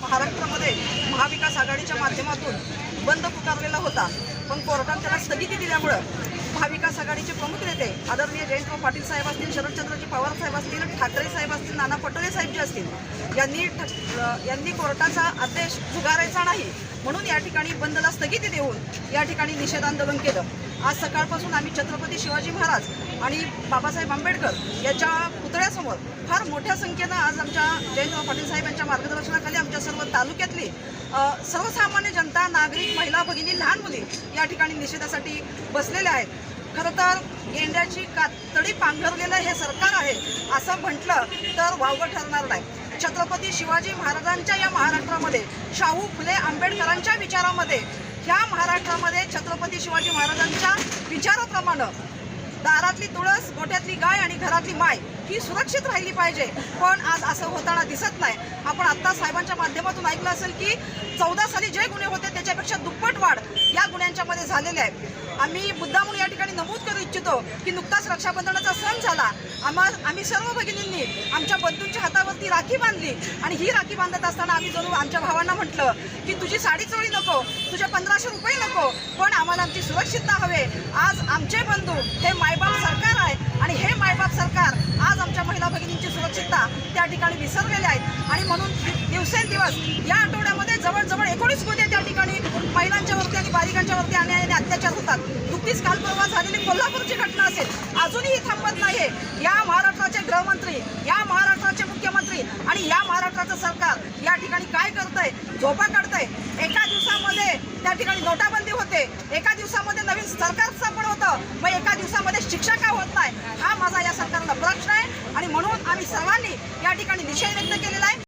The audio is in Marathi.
महाराष्ट्रामध्ये महाविकास आघाडीच्या माध्यमातून बंद पुकारलेला होता. पण कोर्टाने त्याला स्थगिती दिल्यामुळं महाविकास आघाडीचे प्रमुख नेते आदरणीय जयंतराव पाटील साहेब असतील शरदचंद्रजी पवार साहेब असतील ठाकरे साहेब असतील नाना पटोले साहेब जे असतील यांनी ठ- यांनी कोर्टाचा आदेश झुगारायचा नाही. म्हणून या ठिकाणी बंदला स्थगिती देऊन या ठिकाणी निषेध आंदोलन केलं. आज सकाळपासून आम्ही छत्रपती शिवाजी महाराज आणि बाबासाहेब आंबेडकर यांच्या पुतळ्यासमोर फार मोठ्या संख्येनं आज आमच्या जयंतराव पाटील साहेब यांच्या मार्गदर्शनाखाली आमच्या सर्व तालुक्यातली सर्वसामान्य जनता नागरिक महिला भगिनी लहान मुली या ठिकाणी निषेधासाठी बसलेल्या आहेत. खरं तर गेंड्याची कातडी पांघरलेलं हे सरकार आहे असं म्हटलं तर वावगं ठरणार नाही. छत्रपती शिवाजी महाराजांच्या या महाराष्ट्रामध्ये शाहू फुले आंबेडकरांच्या विचारामध्ये ह्या महाराष्ट्रामध्ये छत्रपती शिवाजी महाराजांच्या विचाराप्रमाणे दारातली तुळस गोठ्यातली गाय आणि घरातली माय ही सुरक्षित राहिली पाहिजे. पण आज असं होताना दिसत नाही. आपण आत्ता साहेबांच्या माध्यमातून ऐकलं असेल की चौदा साली जे गुन्हे होते त्याच्यापेक्षा दुप्पट वाढ या गुन्ह्यांच्या मध्ये झालेले आहे. आम्ही मुद्दामून या ठिकाणी नमूद करू इच्छितो की नुकताच रक्षाबंधनाचा सण झाला. आम्हा आम्ही सर्व भगिनींनी आमच्या बंधूंच्या हातावरती राखी बांधली आणि ही राखी बांधत असताना आम्ही जणू आमच्या भावांना म्हटलं की तुझी साडी चोळी नको तुझे पंधराशे रुपये नको पण आम्हाला आमची सुरक्षितता हवे. आज आमचे बंधू हे माय सरकार आहे आणि हे मायबाप सरकार आज आमच्या महिला चित्ता त्या ठिकाणी विसरलेले आहेत. आणि म्हणून दिवसेंदिवस या आठवड्यामध्ये जवळजवळ एकोणीस गुन्हे त्या ठिकाणी महिलांच्या वरती आणि बालिकांच्या वरती आणि अत्याचार होतात. नुकतीच काल परवा झालेली कोल्हापूरची घटना असेल. अजूनही थांबत नाहीये. या महाराष्ट्राचे गृहमंत्री या महाराष्ट्राचे मुख्यमंत्री आणि या महाराष्ट्राचं सरकार या ठिकाणी काय करतंय झोपा काढतंय? एका दिवसामध्ये त्या ठिकाणी नोटाबंदी होते. एका दिवसामध्ये नवीन सरकार स्थापन होतं. मग एका दिवसामध्ये शिक्षा का होत नाही? हा माझा या सरकारला प्रश्न आहे आणि म्हणून आम्ही सर्वांनी या ठिकाणी निषेध व्यक्त केलेला आहे.